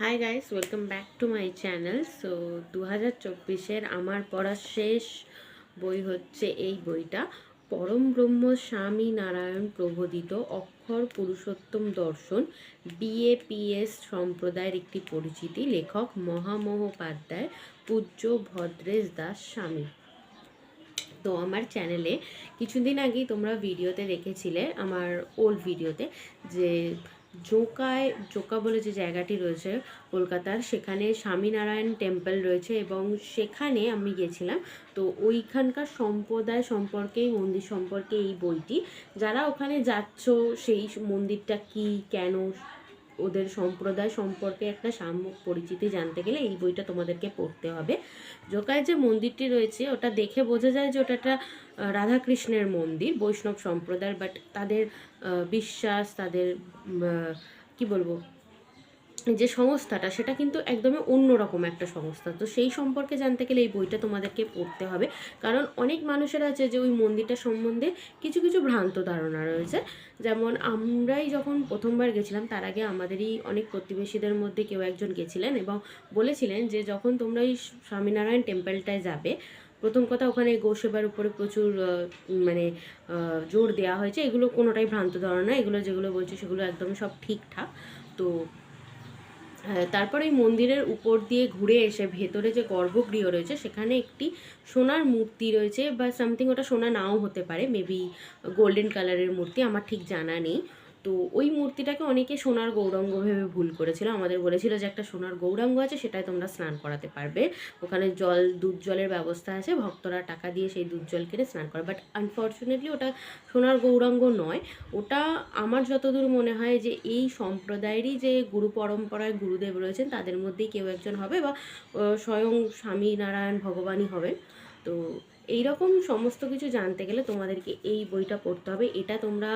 Hi guys welcome back to my channel so দু হাজার চব্বিশের আমার পড়া শেষ বই হচ্ছে এই বইটা। পরম ব্রহ্ম স্বামী নারায়ণ প্রবোধিত অক্ষর পুরুষোত্তম দর্শন বিএপিএস সম্প্রদায়ের একটি পরিচিতি, লেখক মহামহোপাধ্যায় পূজ্য ভদ্রেশ দাস স্বামী। তো আমার চ্যানেলে কিছুদিন আগেই তোমরা ভিডিওতে দেখেছিলে, আমার ওল্ড ভিডিওতে যে জোকায়, জোকা বলে যে জায়গাটি রয়েছে কলকাতার, সেখানে স্বামীনারায়ণ টেম্পল রয়েছে এবং সেখানে আমি গিয়েছিলাম। তো ওইখানকার সম্প্রদায় সম্পর্কে, মন্দির সম্পর্কে এই বইটি, যারা ওখানে যাচ্ছ সেই মন্দিরটা কি, কেন ওদের সম্প্রদায় সম্পর্কে একটা সাম্যক পরিচিতি জানতে গেলে এই বইটা তোমাদেরকে পড়তে হবে। জোকায় যে মন্দিরটি রয়েছে, ওটা দেখে বোঝা যায় যে ওটা একটা রাধাকৃষ্ণের মন্দির, বৈষ্ণব সম্প্রদায় বাট তাদের বিশ্বাস, তাদের কি বলব? যে সংস্থাটা, সেটা কিন্তু একদমই অন্যরকম একটা সংস্থা। তো সেই সম্পর্কে জানতে গেলে এই বইটা তোমাদেরকে পড়তে হবে। কারণ অনেক মানুষের আছে যে ওই মন্দিরটা সম্বন্ধে কিছু কিছু ভ্রান্ত ধারণা রয়েছে। যেমন আমরাই যখন প্রথমবার গেছিলাম, তার আগে আমাদেরই অনেক প্রতিবেশীদের মধ্যে কেউ একজন গেছিলেন এবং বলেছিলেন যে যখন তোমরা এই স্বামীনারায়ণ টেম্পলটায় যাবে, প্রথম কথা ওখানে গোসেবার উপরে প্রচুর মানে জোর দেওয়া হয়েছে। এগুলো কোনোটাই ভ্রান্ত ধারণা এগুলো যেগুলো বলছে সেগুলো একদম সব ঠিকঠাক। তো তারপর এই মন্দিরের উপর দিয়ে ঘুরে এসে ভেতরে যে গর্ভগৃহ রয়েছে, সেখানে একটি সোনার মূর্তি রয়েছে বা সামথিং ওটা সোনা নাও হতে পারে মেবি গোল্ডেন কালারের মূর্তি, আমার ঠিক জানা নেই। তো ওই মূর্তিটাকে অনেকে সোনার গৌরাঙ্গ ভেবে ভুল করেছিল। আমাদের বলেছিল যে একটা সোনার গৌরাঙ্গ আছে সেটাই তোমরা স্নান করাতে পারবে। ওখানে জল দুধ জলের ব্যবস্থা আছে, ভক্তরা টাকা দিয়ে সেই দুধ জল কিনে স্নান করে। বাট আনফর্চুনেটলি ওটা সোনার গৌরাঙ্গ নয়। ওটা আমার যতদূর মনে হয় যে এই সম্প্রদায়েরই যে গুরু পরম্পরায় গুরুদেব রয়েছেন, তাদের মধ্যেই কেউ একজন হবে বা স্বয়ং স্বামীনারায়ণ ভগবানই হবেন তো এই রকম সমস্ত কিছু জানতে গেলে তোমাদেরকে এই বইটা পড়তে হবে। এটা তোমরা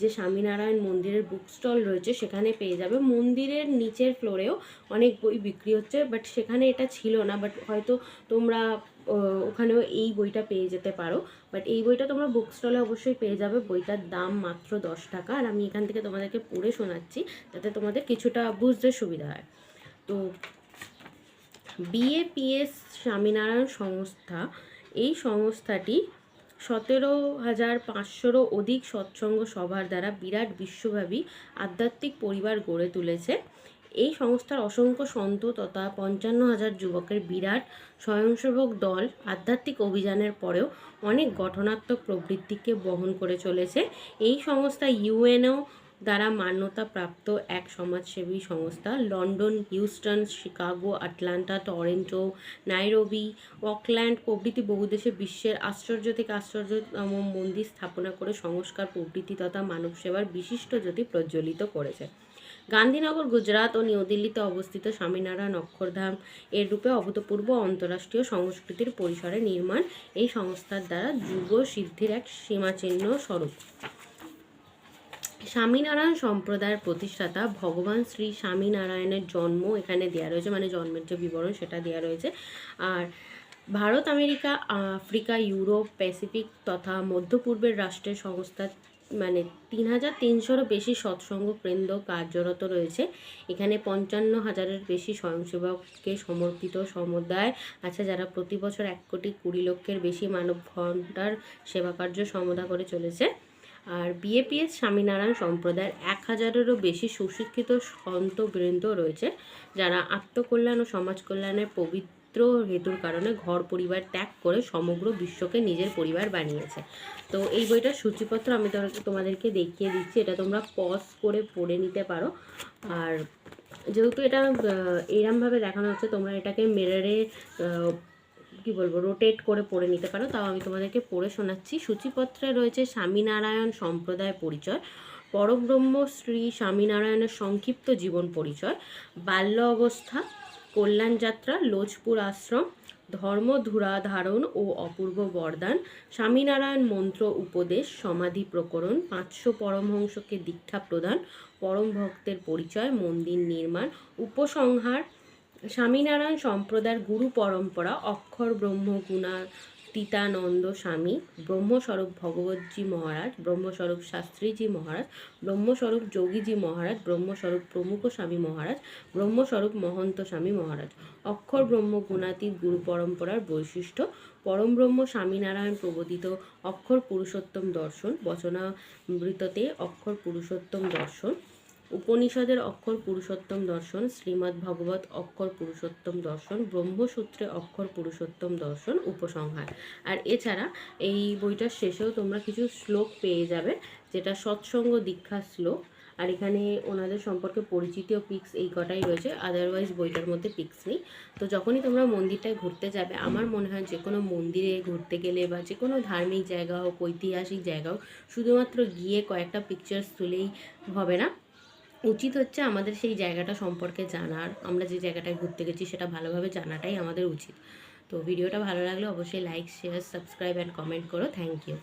যে স্বামীনারায়ণ মন্দিরের বুক স্টল রয়েছে, সেখানে পেয়ে যাবে। মন্দিরের নিচের ফ্লোরেও অনেক বই বিক্রি হচ্ছে বাট সেখানে এটা ছিল না বাট হয়তো তোমরা ওখানেও এই বইটা পেয়ে যেতে পারো। বাট এই বইটা তোমরা বুক স্টলে অবশ্যই পেয়ে যাবে। বইটার দাম মাত্র দশ টাকা, আর আমি এখান থেকে তোমাদেরকে পড়ে শোনাচ্ছি, যাতে তোমাদের কিছুটা বুঝতে সুবিধা হয়। তো বিএপিএস স্বামীনারায়ণ সংস্থা, এই সংস্থাটি সতেরো হাজার পাঁচশোরও অধিক সৎসঙ্গ সভার দ্বারা বিরাট বিশ্বব্যাপী আধ্যাত্মিক পরিবার গড়ে তুলেছে। এই সংস্থার অসংখ্য সন্ত তথা পঞ্চান্ন হাজার যুবকের বিরাট স্বয়ংসেবক দল আধ্যাত্মিক অভিযানের পরেও অনেক গঠনাত্মক প্রবৃত্তিকে বহন করে চলেছে। এই সংস্থা ইউএনও দ্বারা মান্যতাপ্রাপ্ত এক সমাজসেবী সংস্থা, London, Houston, Chicago, Atlanta, Toronto, Nairobi, Auckland প্রভৃতি বহু দেশে বিশ্বের আশ্চর্য থেকে আশ্চর্যতম মন্দির স্থাপনা করে সংস্কার, প্রভৃতি তথা মানব সেবার বিশিষ্ট জ্যোতি প্রজ্বলিত করেছে। গান্ধীনগর, গুজরাট ও নিউ দিল্লিতে অবস্থিত স্বামীনারায়ণ অক্ষরধাম এর রূপে অভূতপূর্ব অন্তরাষ্ট্রীয় সংস্কৃতির পরিসরে নির্মাণ এই সংস্থার দ্বারা যুগ সিদ্ধির এক সীমাচিহ্ন স্বরূপ। স্বামীনারায়ণ সম্প্রদায়ের প্রতিষ্ঠাতা ভগবান শ্রী স্বামীনারায়ণের জন্ম এখানে দেওয়া রয়েছে মানে জন্মের যে বিবরণ সেটা দেওয়া রয়েছে। আর Bharat, America, Africa, Europe, Pacific তথা মধ্যপূর্বের রাষ্ট্রের সংস্থা মানে তিন হাজার তিনশোরও বেশি সৎসঙ্গ কেন্দ্র কার্যরত রয়েছে। এখানে পঞ্চান্ন হাজারের বেশি স্বয়ংসেবককে সমর্পিত সমুদায় আছে যারা প্রতি বছর এক কোটি কুড়ি লক্ষের বেশি মানব ঘণ্টার সেবা কার্য সমদা করে চলেছে। আর বিএপিএস স্বামীনারায়ণ সম্প্রদায়ের এক হাজারেরও বেশি সুশিক্ষিত সন্ত বৃন্দ রয়েছে, যারা আত্মকল্যাণ ও সমাজ কল্যাণের পবিত্র হেতুর কারণে ঘর পরিবার ত্যাগ করে সমগ্র বিশ্বকে নিজের পরিবার বানিয়েছে। তো এই বইটার সূচিপত্র আমি তোমাদেরকে দেখিয়ে দিচ্ছি, এটা তোমরা পজ করে পড়ে নিতে পারো। আর যেহেতু এটা এরমভাবে দেখানো হচ্ছে, তোমরা এটাকে মেরারে কি বলব রোটেট করে পড়ে নিতে পারো। তাও আমি তোমাদেরকে পড়ে শোনাচ্ছি। সূচিপত্রে রয়েছে স্বামীনারায়ণ সম্প্রদায় পরিচয়, পরব্রহ্ম শ্রী স্বামীনারায়ণের সংক্ষিপ্ত জীবন পরিচয়, বাল্য অবস্থা, কল্যাণ যাত্রা, লোজপুর আশ্রম ধর্মধুরা ধারণ ও অপূর্ব বরদান, স্বামীনারায়ণ মন্ত্র উপদেশ, সমাধি প্রকরণ, পাঁচশো পরমহংসকে দীক্ষা প্রদান, পরম ভক্তের পরিচয়, মন্দির নির্মাণ, উপসংহার স্বামীনারায়ণ সম্প্রদায়ের গুরু পরম্পরা অক্ষর, ব্রহ্ম গুণা তিতানন্দ স্বামী, ব্রহ্মস্বরূপ ভগবতজি মহারাজ, ব্রহ্মস্বরূপ শাস্ত্রীজি মহারাজ, ব্রহ্মস্বরূপ যোগীজি মহারাজ, ব্রহ্মস্বরূপ প্রমুখ স্বামী মহারাজ, ব্রহ্মস্বরূপ মহন্ত স্বামী মহারাজ। অক্ষর, ব্রহ্ম, গুণাতীত গুরু পরম্পরার বৈশিষ্ট্য, পরম ব্রহ্ম স্বামীনারায়ণ প্রবোধিত অক্ষর পুরুষোত্তম দর্শন, বচনামৃততে অক্ষর পুরুষোত্তম দর্শন উপনিষদের অক্ষর পুরুষোত্তম দর্শন, শ্রীমদ্ ভগবত অক্ষর পুরুষোত্তম দর্শন, ব্রহ্মসূত্রে অক্ষর পুরুষোত্তম দর্শন, উপসংহার। আর এছাড়া এই বইটার শেষেও তোমরা কিছু শ্লোক পেয়ে যাবে, যেটা সৎসঙ্গ দীক্ষার শ্লোক। আর এখানে ওনাদের সম্পর্কে পরিচিত পিক্স এই কটাই রয়েছে আদারওয়াইজ বইটার মধ্যে পিক্স নেই। তো যখনই তোমরা মন্দিরটায় ঘুরতে যাবে, আমার মনে হয় যে কোনো মন্দিরে ঘুরতে গেলে বা যে কোনো ধার্মিক জায়গা হোক, ঐতিহাসিক জায়গা হোক, শুধুমাত্র গিয়ে কয়েকটা পিকচার্স তুলেই হবে না। উচিত হচ্ছে আমাদের সেই জায়গাটা সম্পর্কে জানার। আমরা যে জায়গাটায় ঘুরতে গেছি সেটা ভালোভাবে জানাটাই আমাদের উচিত। তো ভিডিওটা ভালো লাগলে অবশ্যই like share subscribe and comment করো। Thank you